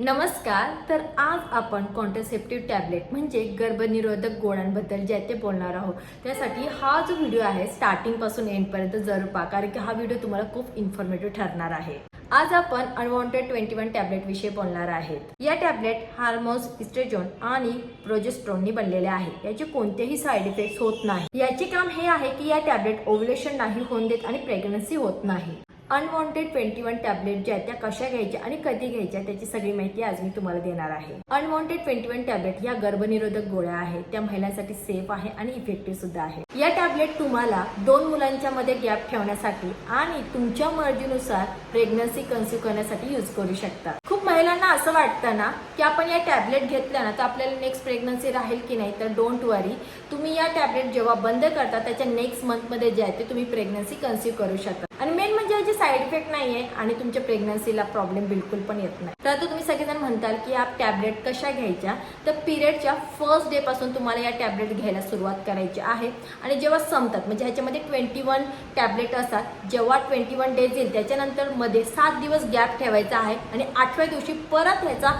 नमस्कार तर आज आपण कॉन्ट्रसेप्टिव्ह टॅबलेट म्हणजे गर्भनिरोधक गोळ्यांबद्दल जे आहे ते बोलणार आहोत. त्यासाठी हा जो व्हिडिओ आहे स्टार्टिंगपासून एंडपर्यंत जरूर पहा कारण की हा व्हिडिओ तुम्हाला खूप इन्फॉर्मेटिव्ह ठरणार आहे. आज आपण अनवॉन्टेड ट्वेंटी वन टॅबलेट विषयी बोलणार आहेत. या टॅबलेट हार्मोन्स इस्ट्रेजोन आणि प्रोजेस्ट्रॉननी बनलेले आहे. याचे कोणतेही साईड इफेक्ट होत नाही. याचे काम हे आहे की या टॅबलेट ओव्युलेशन नाही होऊन देत आणि प्रेग्नन्सी होत नाही. अनवॉन्टेड ट्वेंटी वन टॅबलेट ज्या आहेत त्या कशा घ्यायच्या आणि कधी घ्यायच्या त्याची सगळी माहिती आज मी तुम्हाला देणार आहे. अनवॉन्टेड ट्वेंटी वन टॅबलेट या गर्भनिरोधक गोळ्या आहेत त्या महिलांसाठी सेफ आहे आणि इफेक्टिव्ह सुद्धा आहे. या टॅबलेट तुम्हाला दोन मुलांच्या मध्ये गॅप ठेवण्यासाठी आणि तुमच्या मर्जीनुसार प्रेग्नन्सी कन्स्यू करण्यासाठी यूज करू शकता. खूप महिलांना असं वाटतं ना की आपण या टॅबलेट घेतल्या ना तर आपल्याला नेक्स्ट प्रेग्नन्सी राहील की नाही तर डोंट वरी तुम्ही या टॅबलेट जेव्हा बंद करता त्याच्या नेक्स्ट मंथमध्ये जे आहे ते तुम्ही प्रेग्नन्सी कन्स्यू करू शकता. आणि मेन म्हणजे साईड इफेक्ट नाही आहे आणि तुमच्या प्रेग्नन्सीला प्रॉब्लेम बिलकुल पण येत नाही. तर आता तुम्ही सगळेजण म्हणताल की या टॅबलेट कशा घ्यायच्या? तर पिरियडच्या फर्स्ट डे पासून तुम्हाला या टॅबलेट घ्यायला सुरुवात करायची आहे. आणि जेव्हा संपतात म्हणजे ह्याच्यामध्ये ट्वेंटी वन टॅबलेट असतात जेव्हा ट्वेंटी वन डेज येईल त्याच्यानंतरमध्ये सात दिवस गॅप ठेवायचा आहे आणि आठव्या दिवशी परत ह्याचा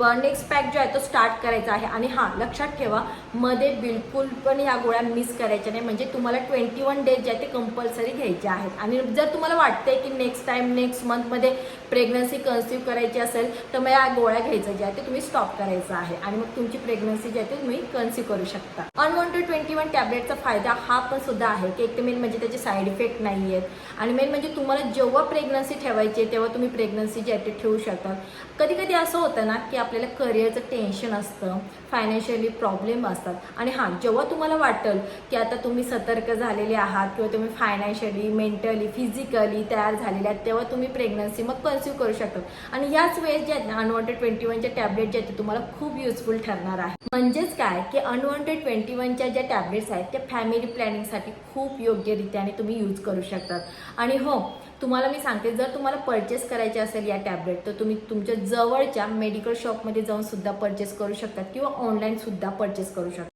नेक्स्ट पॅक जो आहे तो स्टार्ट करायचा आहे. आणि हां लक्षात ठेवा मध्ये बिलकुल पण ह्या गोळ्या मिस करायच्या नाही. म्हणजे तुम्हाला ट्वेंटी वन डेज जे आहे ते कंपल्सरी घ्यायचे आहेत. आणि जर तुम्हाला वाटतंय की नेक्स्ट टाइम नेक्स्ट मंथमध्ये प्रेग्नन्सी कन्सिव्ह करायची असेल तर मग या गोळ्या घ्यायचं जे आहे ते तुम्ही स्टॉप करायचं आहे. आणि मग तुमची प्रेग्नन्सी जी आहे ते तुम्ही कन्सिव्ह करू शकता. अनवॉन्टेड ट्वेंटी वन टॅबलेटचा फायदा हा पण सुद्धा आहे की एक तर मेन म्हणजे त्याचे साईड इफेक्ट नाही आहेत. आणि मेन म्हणजे तुम्हाला जेव्हा प्रेग्नन्सी ठेवायची आहे तेव्हा तुम्ही प्रेग्नन्सी जी आहे ते ठेवू शकता. कधी कधी असं होतं ना की आपल्याला करिअरचं टेन्शन असतं फायनान्शियली प्रॉब्लेम असतात. आणि हां जेव्हा तुम्हाला वाटेल की आता तुम्ही सतर्क झालेले आहात किंवा तुम्ही फायनान्शियली मेंटली फिजिकली तयार झालेले आहात तेव्हा तुम्ही प्रेग्नन्सी मग कन्स्यू करू शकता. आणि याच वेळेस जे आहेत ना अनवॉन्टेड ट्वेंटी वनच्या टॅबलेट ज्या आहेत ते तुम्हाला खूप युजफुल ठरणार आहे. म्हणजेच काय? की अनवॉन्टेड ट्वेंटी वनच्या ज्या टॅबलेट्स आहेत त्या फॅमिली प्लॅनिंगसाठी खूप योग्यरित्याने तुम्ही यूज करू शकतात. आणि हो तुम्हाला मी सांगते जर तुम्हाला परचेस करायचे असेल या टॅबलेट तर तुम्ही तुमच्या जवळच्या मेडिकल शॉपमध्ये जाऊन सुद्धा परचेस करू शकता किंवा ऑनलाईन सुद्धा परचेस करू शकता